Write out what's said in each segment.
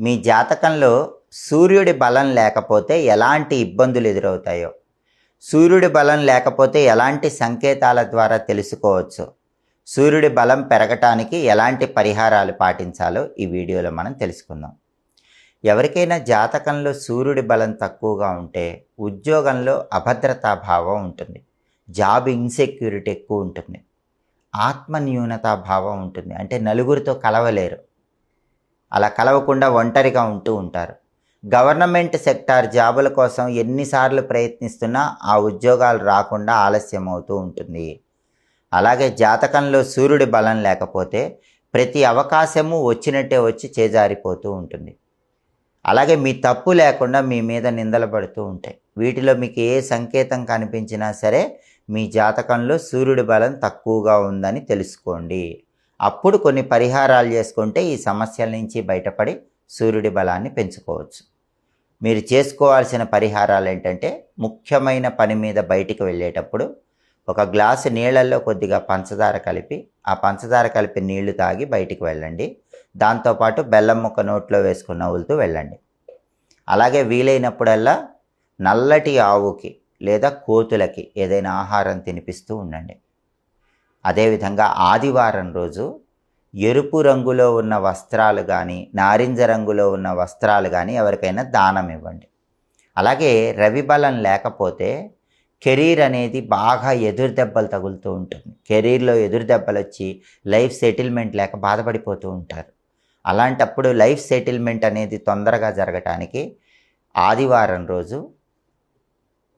మీ జాతకంలో సూర్యుడి బలం లేకపోతే ఎలాంటి ఇబ్బందులు ఎదురవుతాయో? సూర్యుడి బలం లేకపోతే ఎలాంటి సంకేతాల ద్వారా తెలుసుకోవచ్చు? సూర్యుడి బలం పెరగటానికి ఎలాంటి పరిహారాలు పాటించాలో ఈ వీడియోలో మనం తెలుసుకుందాం. ఎవరికైనా జాతకంలో సూర్యుడి బలం తక్కువగా ఉంటే ఉద్యోగంలో అభద్రతా భావం ఉంటుంది. జాబ్ ఇన్సెక్యూరిటీ ఎక్కువ ఉంటుంది. ఆత్మన్యూనతా భావం ఉంటుంది. అంటే నలుగురితో కలవలేరు. అలా కలవకుండా ఒంటరిగా ఉంటూ ఉంటారు. గవర్నమెంట్ సెక్టార్ జాబుల కోసం ఎన్నిసార్లు ప్రయత్నిస్తున్నా ఆ ఉద్యోగాలు రాకుండా ఆలస్యం అవుతూ ఉంటుంది. అలాగే జాతకంలో సూర్యుడి బలం లేకపోతే ప్రతి అవకాశము వచ్చినట్టే వచ్చి చేజారిపోతూ ఉంటుంది. అలాగే మీ తప్పు లేకుండా మీ మీద నిందలు పడుతూ ఉంటాయి. వీటిలో మీకు ఏ సంకేతం కనిపించినా సరే మీ జాతకంలో సూర్యుడి బలం తక్కువగా ఉందని తెలుసుకోండి. అప్పుడు కొన్ని పరిహారాలు చేసుకుంటే ఈ సమస్యల నుంచి బయటపడి సూర్యుడి బలాన్ని పెంచుకోవచ్చు. మీరు చేసుకోవాల్సిన పరిహారాలు ఏంటంటే ముఖ్యమైన పని మీద బయటికి వెళ్ళేటప్పుడు ఒక గ్లాసు నీళ్ళల్లో కొద్దిగా పంచదార కలిపి ఆ పంచదార కలిపి నీళ్ళు తాగి బయటికి వెళ్ళండి. దాంతోపాటు బెల్లం ముక్క నోట్లో వేసుకుని నవ్వులుతూ వెళ్ళండి. అలాగే వీలైనప్పుడల్లా నల్లటి ఆవుకి లేదా కోతులకి ఏదైనా ఆహారం తినిపిస్తూ ఉండండి. అదేవిధంగా ఆదివారం రోజు ఎరుపు రంగులో ఉన్న వస్త్రాలు కానీ నారింజ రంగులో ఉన్న వస్త్రాలు కానీ ఎవరికైనా దానం ఇవ్వండి. అలాగే రవి బలం లేకపోతే కెరీర్ అనేది బాగా ఎదురు దెబ్బలు తగులుతూ ఉంటుంది. కెరీర్లో ఎదురు దెబ్బలు వచ్చి లైఫ్ సెటిల్మెంట్ లేక బాధపడిపోతూ ఉంటారు. అలాంటప్పుడు లైఫ్ సెటిల్మెంట్ అనేది తొందరగా జరగటానికి ఆదివారం రోజు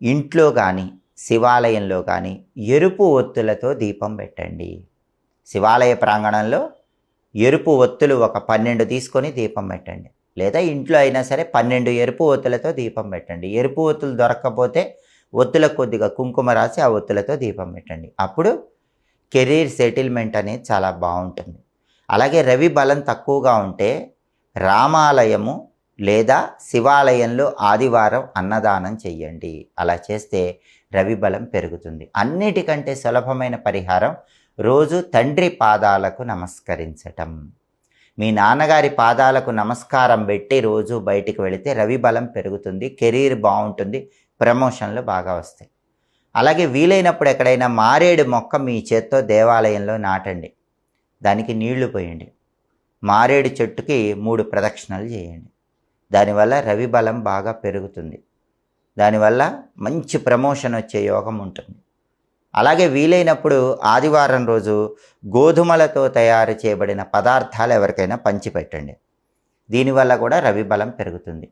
ఇంట్లో కానీ శివాలయంలో కానీ ఎరుపు ఒత్తులతో దీపం పెట్టండి. శివాలయ ప్రాంగణంలో ఎరుపు ఒత్తులు ఒక పన్నెండు తీసుకొని దీపం పెట్టండి. లేదా ఇంట్లో అయినా సరే పన్నెండు ఎరుపు ఒత్తులతో దీపం పెట్టండి. ఎరుపు ఒత్తులు దొరకకపోతే ఒత్తులకు కొద్దిగా కుంకుమ రాసి ఆ ఒత్తులతో దీపం పెట్టండి. అప్పుడు కెరీర్ సెటిల్మెంట్ అనేది చాలా బాగుంటుంది. అలాగే రవి బలం తక్కువగా ఉంటే రామాలయము లేదా శివాలయంలో ఆదివారం అన్నదానం చెయ్యండి. అలా చేస్తే రవి బలం పెరుగుతుంది. అన్నిటికంటే సులభమైన పరిహారం రోజు తండ్రి పాదాలకు నమస్కరించటం. మీ నాన్నగారి పాదాలకు నమస్కారం పెట్టి రోజు బయటికి వెళితే రవి బలం పెరుగుతుంది కెరీర్ బాగుంటుంది ప్రమోషన్లు బాగా వస్తాయి. అలాగే వీలైనప్పుడు ఎక్కడైనా మారేడు మొక్క మీ చేత్తో దేవాలయంలో నాటండి. దానికి నీళ్ళు పోయండి. మారేడు చెట్టుకి మూడు ప్రదక్షిణలు చేయండి. దానివల్ల రవి బలం బాగా పెరుగుతుంది. దానివల్ల మంచి ప్రమోషన్ వచ్చే యోగం ఉంటుంది. అలాగే వీలైనప్పుడు ఆదివారం రోజు గోధుమలతో తయారు చేయబడిన పదార్థాలు ఎవరికైనా పంచిపెట్టండి. దీనివల్ల కూడా రవి బలం పెరుగుతుంది.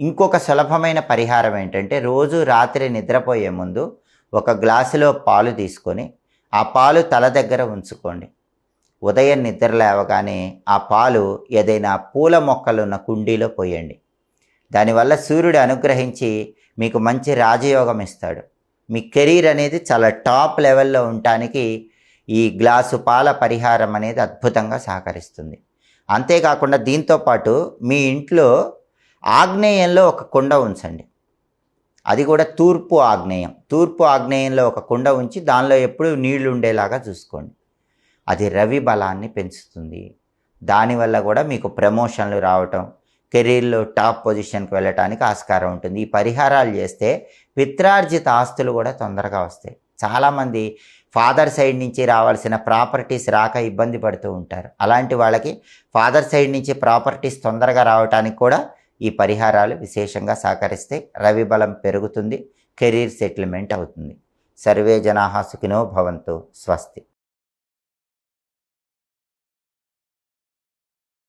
ఇంకొక సులభమైన పరిహారం ఏంటంటే రోజు రాత్రి నిద్రపోయే ముందు ఒక గ్లాసులో పాలు తీసుకొని ఆ పాలు తల దగ్గర ఉంచుకోండి. ఉదయం నిద్ర లేవగానే ఆ పాలు ఏదైనా పూల మొక్కలున్న కుండీలో పోయండి. దానివల్ల సూర్యుడు అనుగ్రహించి మీకు మంచి రాజయోగం ఇస్తాడు. మీ కెరీర్ అనేది చాలా టాప్ లెవెల్లో ఉండటానికి ఈ గ్లాసు పాల పరిహారం అనేది అద్భుతంగా సహకరిస్తుంది. అంతేకాకుండా దీంతోపాటు మీ ఇంట్లో ఆగ్నేయంలో ఒక కుండ ఉంచండి. అది కూడా తూర్పు ఆగ్నేయం. తూర్పు ఆగ్నేయంలో ఒక కుండ ఉంచి దానిలో ఎప్పుడూ నీళ్ళు ఉండేలాగా చూసుకోండి. అది రవి బలాన్ని పెంచుతుంది. దానివల్ల కూడా మీకు ప్రమోషన్లు రావటం కెరీర్లో టాప్ పొజిషన్కి వెళ్ళటానికి ఆస్కారం ఉంటుంది. ఈ పరిహారాలు చేస్తే పిత్రార్జిత ఆస్తులు కూడా తొందరగా వస్తాయి. చాలామంది ఫాదర్ సైడ్ నుంచి రావాల్సిన ప్రాపర్టీస్ రాక ఇబ్బంది పడుతూ ఉంటారు. అలాంటి వాళ్ళకి ఫాదర్ సైడ్ నుంచి ప్రాపర్టీస్ తొందరగా రావడానికి కూడా ఈ పరిహారాలు విశేషంగా సహకరిస్తే రవి బలం పెరుగుతుంది కెరీర్ సెటిల్మెంట్ అవుతుంది. సర్వే జనాహా సుఖినో భవంతు స్వస్తి.